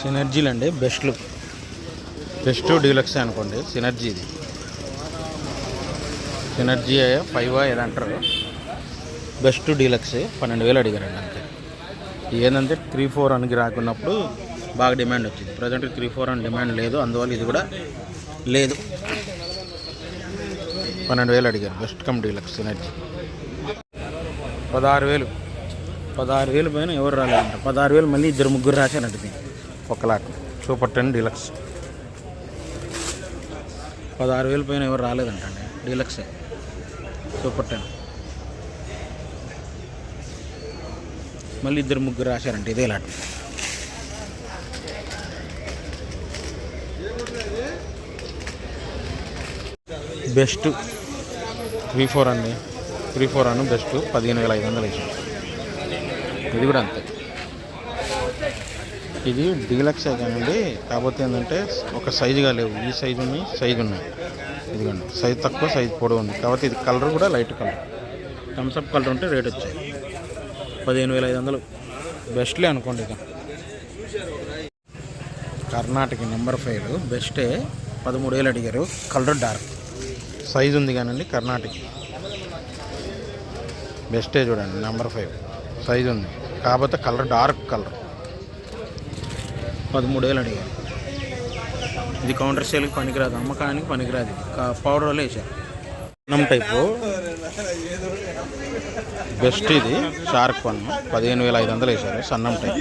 సినర్జీలు అండి బెస్ట్లు best deluxe అనుకోండి సినర్జీ ఇది. సినర్జీ ఫైవ్ ఏదంటారు? బెస్ట్ డీలక్స్ పన్నెండు వేలు అడిగారండి అంతే. ఏంటంటే త్రీ ఫోర్ అనికి రాకున్నప్పుడు బాగా డిమాండ్ వచ్చింది. ప్రజెంట్ త్రీ ఫోర్ అని డిమాండ్ లేదు అందువల్ల ఇది కూడా లేదు. పన్నెండు వేలు అడిగారు బెస్ట్ కమ్ డీలక్స్ సినర్జీ పదహారు వేలు. పదహారు వేలు పైన ఎవరు రాలేదంట. పదహారు వేలు మళ్ళీ ఇద్దరు ముగ్గురు రాశారంట దీన్ని ఒక లాట్ సూపర్ టెన్ డీలక్స్. పదహారు వేలు పైన ఎవరు రాలేదంట అండి. డీలక్సే. Super ten. మళ్ళీ ఇద్దరు ముగ్గురు రాశారంట. ఇదే లాట్ బెస్ట్. త్రీ ఫోర్ అండి. త్రీ ఫోర్ అను బెస్ట్. పదిహేను వేల ఐదు వందలు వేసాం ఇది కూడా అంతే. ఇది డీలక్సే కానండి కాకపోతే ఏంటంటే ఒక సైజుగా లేవు. ఈ సైజు ఉన్నాయి సైజు ఉన్నాయి. ఇదిగోండి. సైజు తక్కువ సైజు పొడవు ఉంది. కాబట్టి ఇది కలర్ కూడా light colour Thums Up colour ఉంటే రేట్ వచ్చాయి. పదిహేను వేల ఐదు వందలు. బెస్ట్లే అనుకోండి ఇక. కర్ణాటక నెంబర్ ఫైవ్ బెస్టే పదమూడు వేలు అడిగారు. కలర్ డార్క్ సైజు ఉంది కానండి కర్ణాటక. బెస్టే చూడండి నెంబర్ ఫైవ్ సైజు ఉంది. కాకపోతే కలర్ డార్క్ కలర్. పదమూడు వేలు అడిగారు. ఇది కౌంటర్ సేల్కి పనికిరాదు అమ్మకానికి పనికిరాదు. పౌడర్ వల్ల వేసారు అన్నం టైపు. బెస్ట్ ఇది షార్క్ వన్. పదిహేను వేల ఐదు వందలు వేసారు సన్నం టైప్.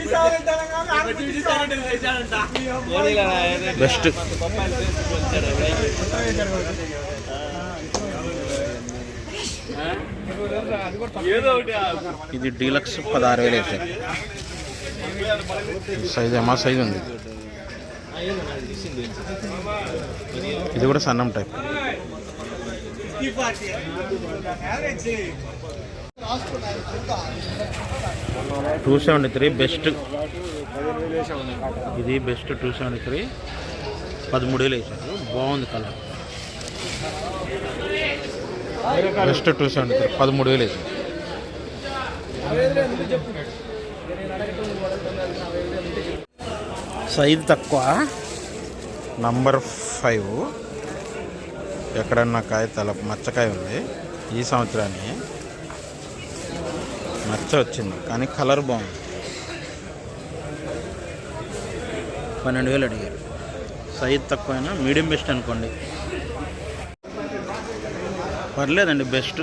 బెస్ట్. ఇది డీలక్స్ పదహారు వేలు అయితే. సైజ్ ఏమా సైజ్ ఉంది. ఇది కూడా సన్నం type. Two seventy three best. ఇది బెస్ట్ టూ సెవెంటీ త్రీ. పదమూడు వేలు వేసారు బాగుంది colour. Best two seventy three పదమూడు వేలు వేసారు. సైజ్ తక్కువ. నంబర్ ఫైవ్ ఎక్కడన్నా కాయ తల మచ్చకాయ ఉంది. ఈ సంవత్సరాన్ని మచ్చ వచ్చింది కానీ కలర్ బాగుంది. పన్నెండు వేలు అడిగారు. సైజ్ తక్కువైనా మీడియం బెస్ట్ అనుకోండి. పర్లేదండి బెస్ట్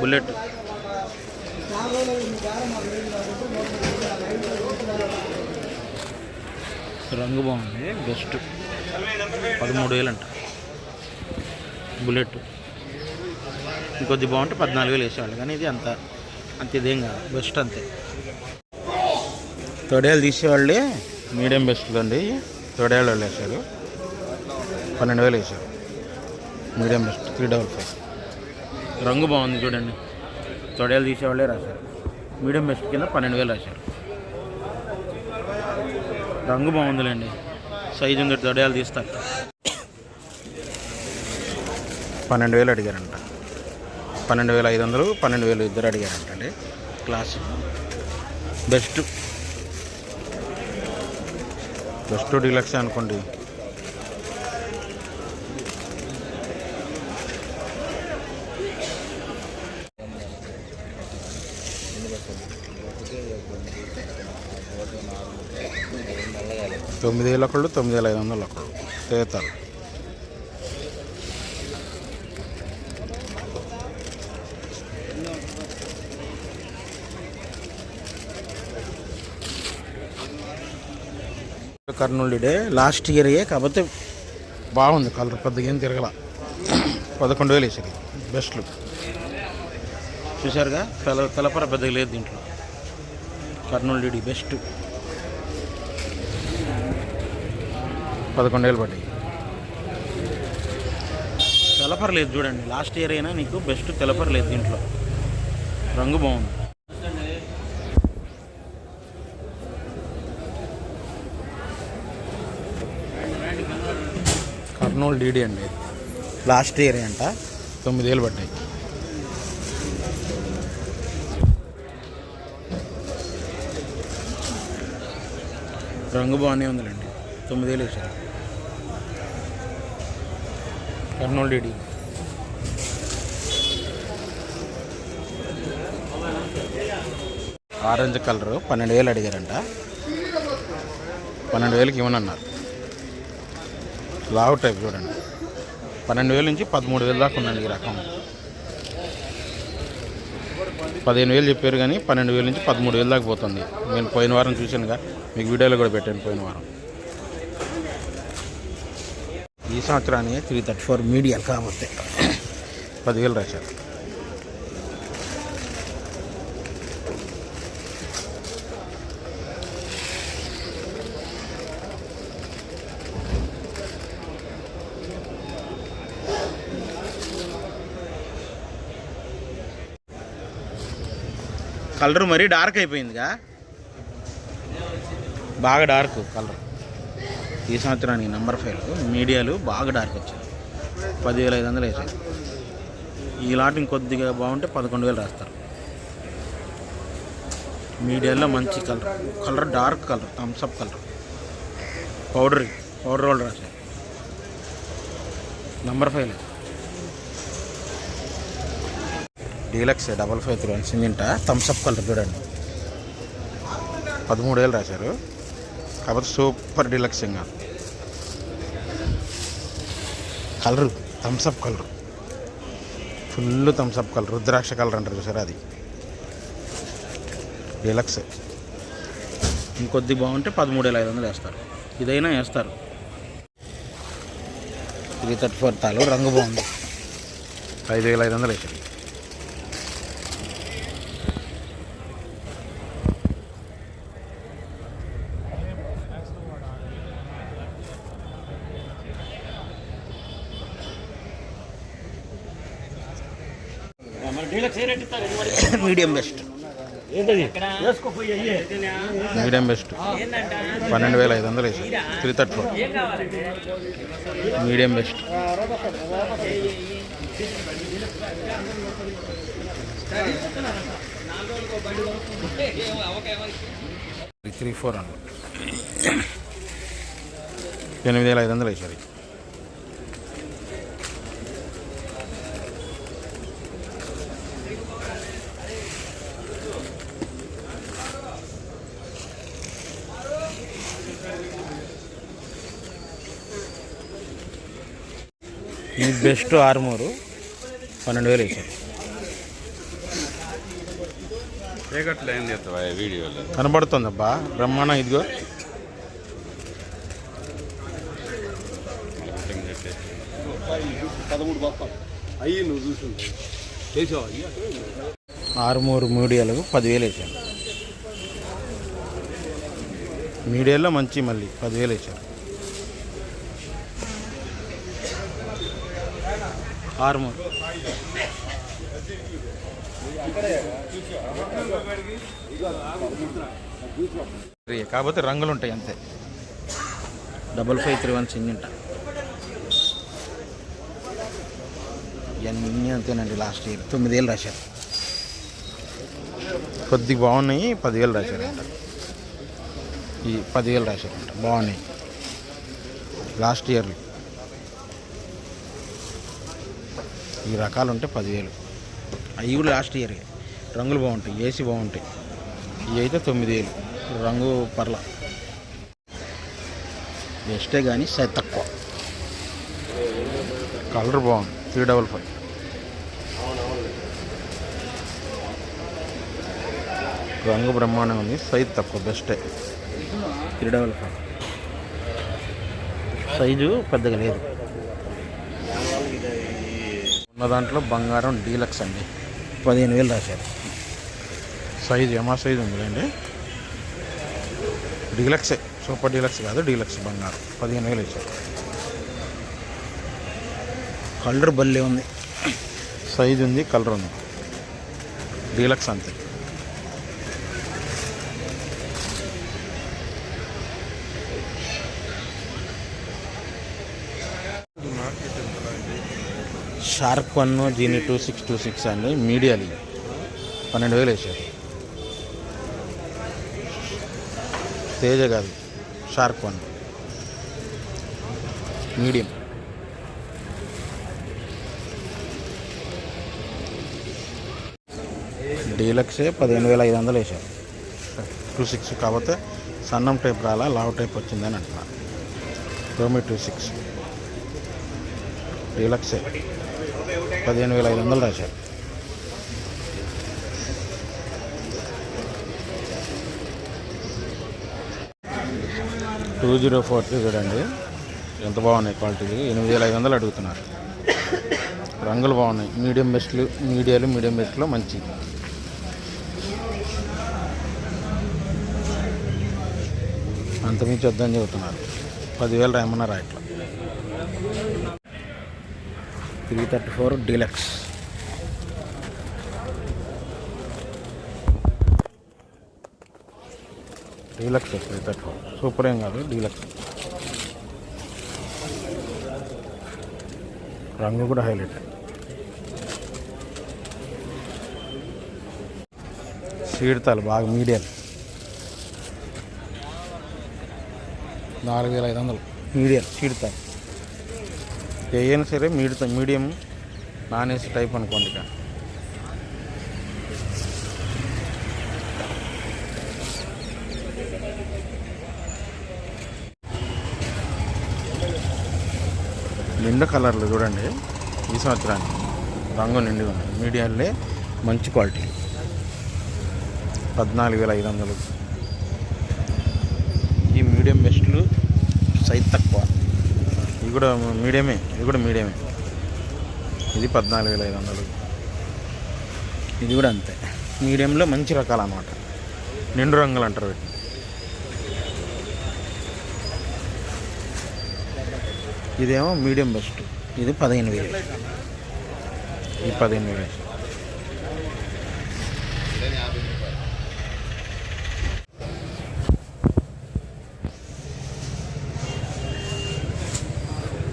బుల్లెట్ రంగు బాగుంది బెస్ట్ పదమూడు వేలు అంట బుల్లెట్ ఇంకొద్ది బాగుంటే పద్నాలుగు వేలు వేసేవాళ్ళు కానీ ఇది అంత అంత ఇదేం కాదు బెస్ట్ అంతే. తొడేలు తీసేవాళ్ళే మీడియం బెస్ట్ అండి తొడేళ్ళు వాళ్ళు వేసారు పన్నెండు వేలు వేసారు medium best three double five. రంగు బాగుంది చూడండి. తొడేలు తీసేవాళ్ళే రాశారు. మీడియం బెస్ట్ కింద పన్నెండు వేలు రాశారు. రంగు బాగుందిలేండి. సైజు ఉంది తొడయాలు తీస్తారు పన్నెండు వేలు అడిగారంట. పన్నెండు వేల ఐదు వందలు పన్నెండు వేలు ఇద్దరు అడిగారంట అండి. Class best. బెస్ట్ డీలక్స్ అనుకోండి. తొమ్మిది వేల ఒకళ్ళు తొమ్మిది వేల ఐదు వందలు ఒకళ్ళు. తేతారు కర్నూలు డే లాస్ట్ ఇయర్యే కాకపోతే బాగుంది కలర్ పెద్దగా ఏం తిరగల. పదకొండు వేలు వేసారు. బెస్ట్లు చూసారుగా తెల తెలపర పెద్దగా లేదు దీంట్లో. Kurnool DD best. పదకొండు వేలు పడ్డాయి. తెలపర లేదు చూడండి. లాస్ట్ ఇయర్ అయినా నీకు బెస్ట్ తెలపర లేదు దీంట్లో. రంగు బాగుంది. కర్నూలు డీడీ అండి. లాస్ట్ ఇయర్ అంట. తొమ్మిది వేలు పడ్డాయి. రంగు బాగానే ఉందిలేండి. తొమ్మిది వేలు కర్నూలు డీడీ. ఆరెంజ్ కలరు పన్నెండు వేలు అడిగారంట. పన్నెండు వేలకి ఇవ్వనన్నారు. లావు టైప్ చూడండి. పన్నెండు వేల నుంచి పదమూడు వేలు దాకా ఉందండి ఈ రకం. పదిహేను వేలు చెప్పారు కానీ పన్నెండు వేల నుంచి పదమూడు వేలు దాకా పోతుంది. నేను పోయిన వారం చూశానుగా. మీకు వీడియోలో కూడా పెట్టాను పోయిన వారం. ఈ సంవత్సరానికి త్రీ థర్టీ ఫోర్ మీడియాలు కాబట్టి. పదివేలు రాశారు. కలర్ మరీ డార్క్ అయిపోయిందిగా. బాగా డార్క్ కలర్. ఈ సంవత్సరానికి నెంబర్ ఫైవ్ మీడియాలు బాగా డార్క్ వచ్చాయి. పదివేల ఐదు వందలు వేసాయి. ఈ లాట్ ఇంకొద్దిగా బాగుంటే పదకొండు వేలు రాస్తారు. మీడియాలో మంచి colour colour dark colour Thums Up colour powder powder వాళ్ళు రాశారు number five deluxe double five three one సింగింట? Thums Up colour చూడండి. పదమూడు వేలు రాశారు. కాకపోతే సూపర్ డీలక్స్ ఇంకా. Colour Thums Up colour. Full Thums Up colour. Rudraksha colour అంటారు చూసారా అది? డీలక్స్. ఇంకొద్ది బాగుంటే పదమూడు వేల ఐదు వందలు వేస్తారు. ఇదైనా వేస్తారు. త్రీ థర్టీ ఫోర్ తాలు రంగు బాగుంది. ఐదు వేల ఐదు వందలు వేసారు మీడియం బెస్ట్. Medium best. పన్నెండు వేల ఐదు వందలు వేసి three thirty four. Medium best. Three four అండి ఎనిమిది వేల ఐదు వందలు వేసారు. బెస్ట్ ఆర్మూరు పన్నెండు వేలు వీడియోలో? కనబడుతుందబ్బా. బ్రహ్మాండం ఇదిగో. ఆరుమూరు మీడియాలకు పదివేలు వేసాను మీడియాలో మంచి మళ్ళీ పదివేలు వేసారు ఆరుమూరు. కాకపోతే రంగులు ఉంటాయి అంతే. డబల్ ఫైవ్ త్రీ వన్ సింగింట ఇవన్నీ అంతేనండి లాస్ట్ ఇయర్ తొమ్మిదేళ్ళు రాశారు. కొద్దిగా బాగున్నాయి పదివేలు రాశారంట ఈ పదివేలు రాశారంట బాగున్నాయి. లాస్ట్ ఇయర్ ఈ రకాలు ఉంటే పదివేలు అవి కూడా లాస్ట్ ఇయర్. రంగులు బాగుంటాయి ఏసీ బాగుంటాయి. ఇవి అయితే తొమ్మిది వేలు రంగు పర్ల. బెస్టే కానీ సైజ్ తక్కువ. కలర్ బాగుంది. Three double five. రంగు బ్రహ్మాండం ఉంది. సైజ్ తక్కువ బెస్టే. Three double five. సైజు పెద్దగా లేదు. ఉన్న దాంట్లో బంగారం డీలక్స్ అండి. పదిహేను వేలు రాశారు. సైజు ఎమా సైజు ఉందిలేండి. డీలక్సే సూపర్ డీలక్స్ కాదు డీలక్స్ బంగారం. పదిహేను వేలు ఇచ్చారు. కలర్ భలే ఉంది. సైజు ఉంది కలర్ ఉంది. డీలక్స్ అంతే. షార్క్ వన్ జీని టూ సిక్స్ టూ సిక్స్ అండి మీడియాలి పన్నెండు వేలు వేసారు. తేజ కాదు షార్క్ వన్. మీడియం. డీలక్సే పదిహేను వేల ఐదు వందలు వేసారు. టూ సిక్స్ కాకపోతే సన్నం టైప్ రాలా లావ్ టైప్ వచ్చిందని అంటున్నాను రోమి టూ సిక్స్. డీలక్సే. పదిహేను వేల ఐదు వందలు రాశారు. టూ జీరో ఫోర్ చూడండి. ఎంత బాగున్నాయి క్వాలిటీ? ఎనిమిది వేల ఐదు వందలు అడుగుతున్నారు. రంగులు బాగున్నాయి. మీడియం బెస్ట్లు మీడియాలు మీడియం బెస్ట్లో మంచి. అంతమించి వద్దని చెబుతున్నారు. పదివేలు రాయమన్నారు అట్లా three thirty four deluxe. Deluxe three thirty four. Super ఏం కాదు డీలక్స్. రంగు కూడా హైలైట్. సీడతాలు బాగా మీడియం. నాలుగు వేల ఐదు వందలు. మీడియం సీడతాలు. ఏదైనా సరే medium medium non AC type అనుకోండి ఇక. నిండు కలర్లు చూడండి. ఈ సంవత్సరానికి రంగు నిండి ఉన్నాయి మీడియంలే మంచి క్వాలిటీ. పద్నాలుగు వేల ఐదు వందలు. ఈ మీడియం బెస్ట్లు సైతం ఇది కూడా మీడియమే ఇది కూడా మీడియమే. ఇది పద్నాలుగు వేల ఐదు వందలు. ఇది కూడా అంతే. మీడియంలో మంచి రకాలు అన్నమాట నిండు రంగులు అంటారు వీటిని. ఇదేమో మీడియం బెస్ట్. ఇది పదిహేను వేలు. ఈ పదిహేను వేలు.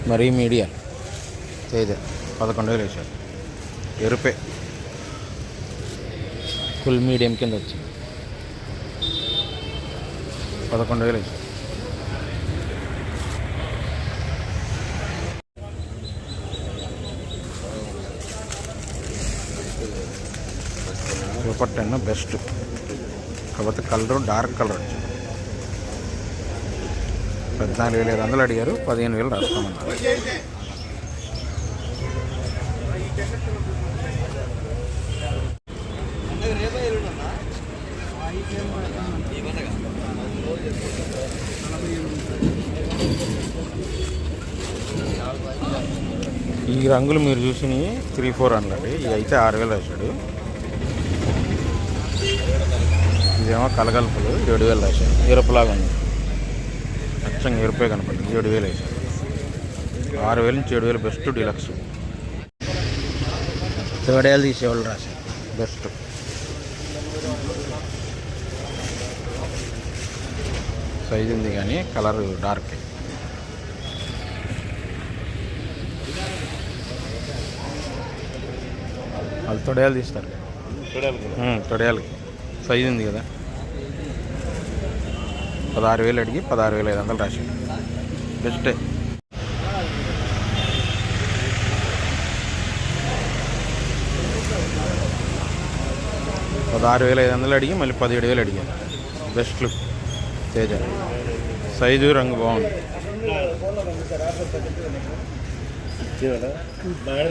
మరీ మీడియం. తేజ పదకొండు వేలు వేసారు ఎరుపే. ఫుల్ మీడియం కింద వచ్చింది. పదకొండు వేలు వేసారు సూపర్ టెన్ బెస్ట్. కాకపోతే కలర్ డార్క్ కలర్ వచ్చింది. పద్నాలుగు వేల ఐదు వందలు అడిగారు. పదిహేను వేలు రాస్తామన్నారు ఈ రంగులు మీరు చూసినవి త్రీ ఫోర్ హండ్రెడ్ ఇవి అయితే ఆరు వేలు రాశాడు. ఇదేమో కలగలుపులు ఏడు వేలు రాశాడు. ఎరుపులాగా ఉంది. అచ్చంగా ఎరుపే కనపడింది ఏడు వేలు వేసాడు ఆరు వేలు నుంచి ఏడు వేలు బెస్ట్ డీలక్స్. ఏళ్ళు తీసేవాళ్ళు రాశారు బెస్ట్. సైజ్ ఉంది కానీ కలర్ డార్క్. వాళ్ళు తొడయాలు తీస్తారు. తొడయాలకి సైజ్ ఉంది కదా. పదహారు వేలు అడిగి పదహారు వేల ఐదు వందలు రాశాడు. బెస్టే. పదహారు వేల ఐదు వందలు అడిగి మళ్ళీ పదిహేడు వేలు అడిగాను బెస్ట్ లుక్. తేజ. సైజు రంగు బాగుంది. బాగా